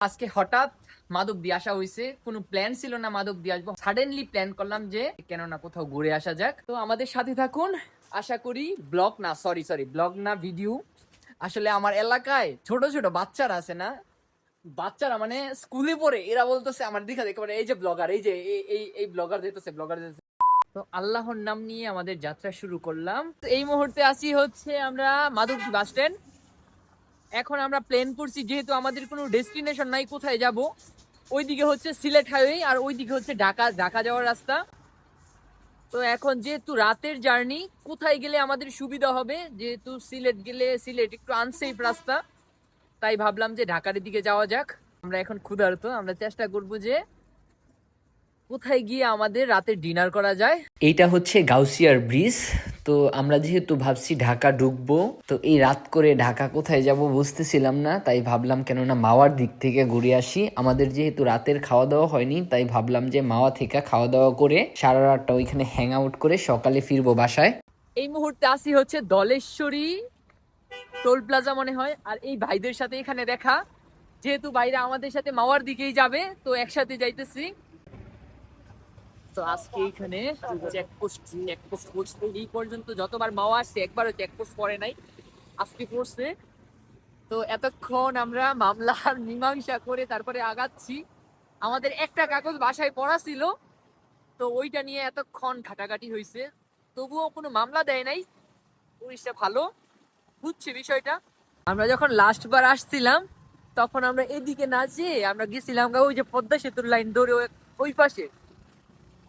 আজকে হঠাৎ মাদক দিয়ে আসা হয়েছে। কোনো প্ল্যান ছিল না মাদক দিয়ে আসব। সাডেনলি প্ল্যান করলাম যে কেন না কোথাও ঘুরে আসা যাক। তো আমাদের সাথে থাকুন। আশা করি ব্লগ না সরি সরি ব্লগ না ভিডিও আসলে আমার এলাকায় ছোট ছোট বাচ্চারা আছে না? বাচ্চারা মানে স্কুলে পড়ে, এরা বলতেছে আমার দিকে দেখে এই যে ব্লগার এই যে এই- এই ব্লগার যেতেছে ব্লগার যেতেছে তো আল্লাহর নাম নিয়ে আমাদের যাত্রা শুরু করলাম। এই মুহূর্তে আসি হচ্ছে আমরা মাধবদী বাস স্ট্যান্ড এখন আমরা প্লেন করছি, যেহেতু আমাদের কোনো ডেস্টিনেশন নাই, কোথায় যাব? ওইদিকে হচ্ছে সিলেট হাইওয়ে আর ওইদিকে হচ্ছে ঢাকা ঢাকা যাওয়ার রাস্তা। তো এখন যেহেতু রাতের জার্নি কোথায় গেলে আমাদের সুবিধা হবে? যেহেতু সিলেট গেলে সিলেট একটু আনসেফ রাস্তা। তাই ভাবলাম যে ঢাকার দিকে যাওয়া যাক। আমরা এখন ক্ষুধার্ত, আমরা চেষ্টা করব যে কোথায় গিয়ে আমাদের রাতে ডিনার করা যায়? এইটা হচ্ছে গাউসিয়ার ব্রিজ। তো আমরা যেহেতু ভাবছি ঢাকা ঢুকবো তো এই রাত করে ঢাকা কোথায় যাব বুঝতেছিলাম না তাই ভাবলাম কেননা মাওয়ার দিক থেকে ঘুরে আসি। আমাদের যেহেতু রাতের খাওয়া দাওয়া হয়নি তাই ভাবলাম যে মাওয়া থেকে খাওয়া দাওয়া করে সারা রাতটা ওইখানে হ্যাং আউট করে সকালে ফিরবো বাসায়। এই মুহূর্তে আসি হচ্ছে দলেশ্বরী টোল প্লাজা মনে হয় আর এই ভাইদের সাথে এখানে দেখা। যেহেতু বাইরে আমাদের সাথে মাওয়ার দিকেই যাবে তো একসাথে যাইতেছি। তো আজকে চেকপোস্ট চেকপোস্ট করছে। এই পর্যন্ত যতবার মাওয়া আসছে, একবারও চেকপোস্ট পড়ে নাই। আজকে পড়ছে। তো এতক্ষণ আমরা মামলার মীমাংসা করে তারপরে আগাচ্ছি। আমাদের একটা কাগজ বাসায় পড়া ছিল। তো ওইটা নিয়ে এতক্ষণ ঘাটাঘাটি হয়েছে তবুও কোনো মামলা দেয় নাই। পুলিশটা ভালো। বুঝছে বিষয়টা। আমরা যখন লাস্ট বার আসছিলাম, তখন আমরা এদিকে না যেয়ে আমরা গেছিলাম ওই যে পদ্মা সেতুর লাইন ধরে ওই পাশে।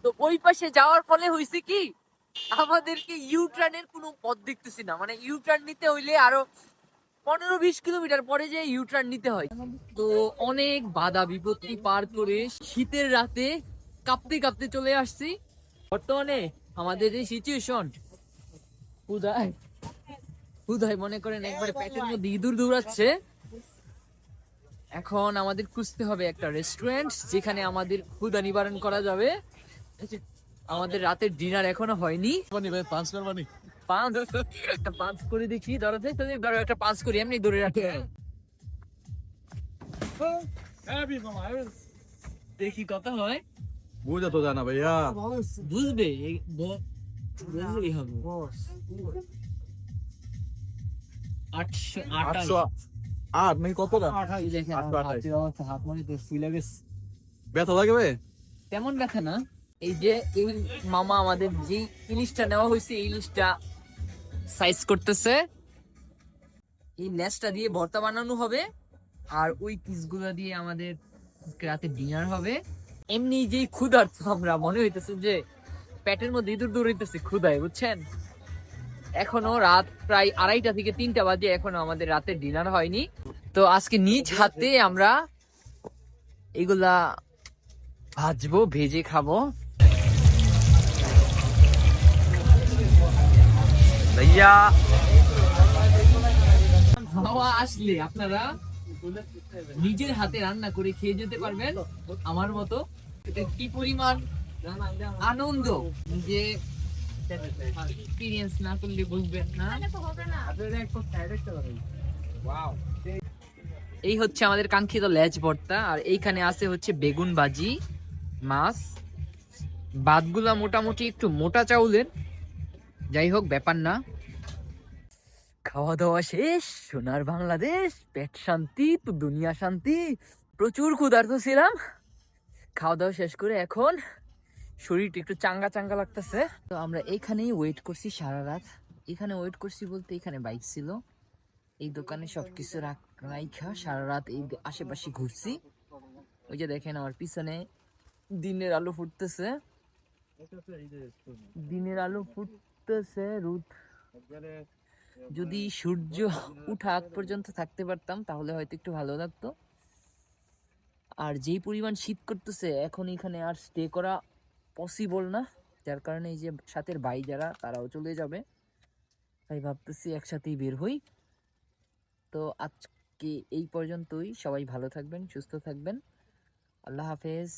তো ওই পাশে যাওয়ার ফলে হয়েছে কি, আমাদেরকে ইউ টার্নের কোনো পথ দেখতেছি না। মানে ইউ টার্ন নিতে হইলে আরও পনেরো বিশ কিলোমিটার পরে যে ইউ টার্ন নিতে হয়। তো অনেক বাধা বিপত্তি পার করে শীতের রাতে কাঁপতে কাঁপতে চলে আসছি। বর্তমানে আমাদের এই সিচুয়েশন উদয় উদয় মনে করেন একবারে পেটের মধ্যে ইঁদুর দৌড়াচ্ছে। এখন আমাদের খুঁজতে হবে একটা রেস্টুরেন্ট যেখানে আমাদের ক্ষুদা নিবারণ করা যাবে। আমাদের রাতের ডিনার এখনও হয়নি। ভাই পাঁচ কার পাঁচ? একটা পাঁচ করে দেখি ধরো দেখ তো ধরো একটা পাঁচ করি এমনি ধরে রাখে। দেখি কত হয়। বুঝা তো জানা ভাইয়া। বুঝবে বুঝলেই হবে। আটশো আটশো আট নাকি মনে। ব্যথা তেমন ব্যথা না। এই যে এই মামা আমাদের যে ইলিশটা নেওয়া হয়েছে, এই ইলিশটা সাইজ করতেছে। এই লেসটা দিয়ে ভর্তা বানানো হবে, আর ওই পিসগুলো দিয়ে আমাদের রাতে ডিনার হবে। এমনি যেই ক্ষুধার্ত আমরা, মনে হইতেছে যে পেটের মধ্যে ইঁদুর দৌড়াইতেছে ক্ষুধায়, বুঝছেন? এখনও রাত প্রায় আড়াইটা থেকে তিনটা বাজে, এখনও আমাদের রাতে ডিনার হয়নি। তো আজকে নিজ হাতে আমরা এগুলা ভাজবো, ভেজে খাব। ভাইয়া হাওয়া আসলে আপনারা নিজের হাতে রান্না করে খেয়ে যেতে পারবেন আমার মতো। এটা কি পরিমাণ আনন্দ? যে এক্সপিরিয়েন্স না করলে বুঝবেন না। এই হচ্ছে আমাদের কাঙ্ক্ষিত লেজ ভর্তা, আর এইখানে আছে হচ্ছে বেগুন ভাজি, মাছ। ভাতগুলা মোটামুটি একটু মোটা চাউলের যাই হোক, ব্যাপার না। খাওয়া দাওয়া শেষ, সোনার বাংলাদেশ, পেট শান্তি তো দুনিয়া শান্তি, প্রচুর ক্ষুধার্ত ছিলাম। খাওয়া দাওয়া শেষ করে এখন শরীরটা একটু চাঙ্গা চাঙ্গা লাগতেছে। তো আমরা এইখানেই ওয়েট করছি সারা রাত। এখানে ওয়েট করছি বলতে এখানে বাইক ছিল। এই দোকানে সবকিছু রাখ- রাইখা, সারা রাত এই আশেপাশে ঘুরছি। ওই যে দেখেন আমার পিছনে দিনের আলো ফুটতেছে। দিনের আলো ফুটতেছে রোদ যদি সূর্য উঠা আগ পর্যন্ত থাকতে পারতাম, তাহলে হয়তো একটু ভালো লাগতো। আর যেই পরিমাণ শীত করতেছে, এখন এখানে আর স্টে করা পসিবল না। যার কারণে এই যে সাথের ভাই যারা, তারাও চলে যাবে। তাই ভাবতেছি একসাথেই বের হই। তো আজকে এই পর্যন্তই। সবাই ভালো থাকবেন, সুস্থ থাকবেন। আল্লাহ হাফেজ।